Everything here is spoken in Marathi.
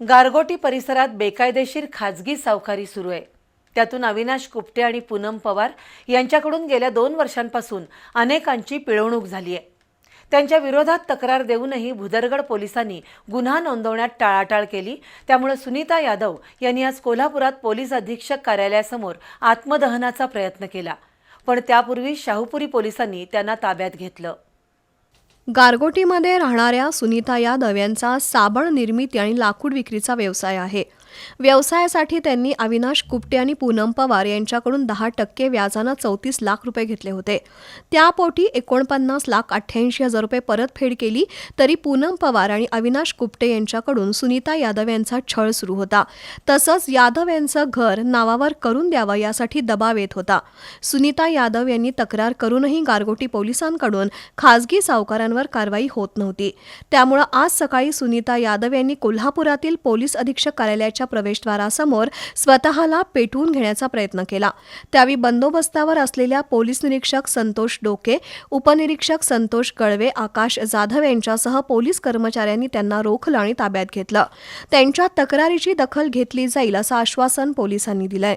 गारगोटी परिसरात बेकायदेशीर खाजगी सावकारी सुरू आहे. त्यातून अविनाश कुपटे आणि पूनम पवार यांच्याकडून गेल्या दोन वर्षांपासून अनेकांची पिळवणूक झाली आहे. त्यांच्या विरोधात तक्रार देऊनही भुदरगड पोलिसांनी गुन्हा नोंदवण्यात टाळाटाळ केली. त्यामुळे सुनीता यादव यांनी आज कोल्हापुरात पोलीस अधीक्षक कार्यालयासमोर आत्मदहनाचा प्रयत्न केला. पण त्यापूर्वी शाहूपुरी पोलिसांनी त्यांना ताब्यात घेतलं. गारगोटीमध्ये राहणाऱ्या सुनीता यादव यांचा साबण निर्मिती आणि लाकूड विक्रीचा व्यवसाय आहे. व्यवसायासाठी त्यांनी अविनाश कुपटे आणि पूनम पवार यांच्याकडून दहा टक्के व्याजानं चौतीस लाख रुपये घेतले होते. त्यापोटी एकोणपन्नास लाख अठ्ठ्याऐंशी हजार रुपये परतफेड केली तरी पूनम पवार आणि अविनाश कुपटे यांच्याकडून सुनीता यादव यांचा छळ सुरू होता. तसंच यादव यांचं घर नावावर करून द्यावं यासाठी दबाव येत होता. सुनीता यादव यांनी तक्रार करूनही गारगोटी पोलिसांकडून खासगी सावकारांवर कारवाई होत नव्हती. त्यामुळं आज सकाळी सुनीता यादव यांनी कोल्हापुरातील पोलीस अधीक्षक कार्यालयाच्या प्रवेशद्वारासमोर स्वतःला पेटवून घेण्याचा प्रयत्न केला. त्यावेळी बंदोबस्तावर असलेल्या पोलीस निरीक्षक संतोष डोके उपनिरीक्षक संतोष कळवे आकाश जाधव यांच्यासह पोलीस कर्मचाऱ्यांनी त्यांना रोखलं आणि ताब्यात घेतलं. त्यांच्या तक्रारीची दखल घेतली जाईल असं आश्वासन पोलिसांनी दिलंय.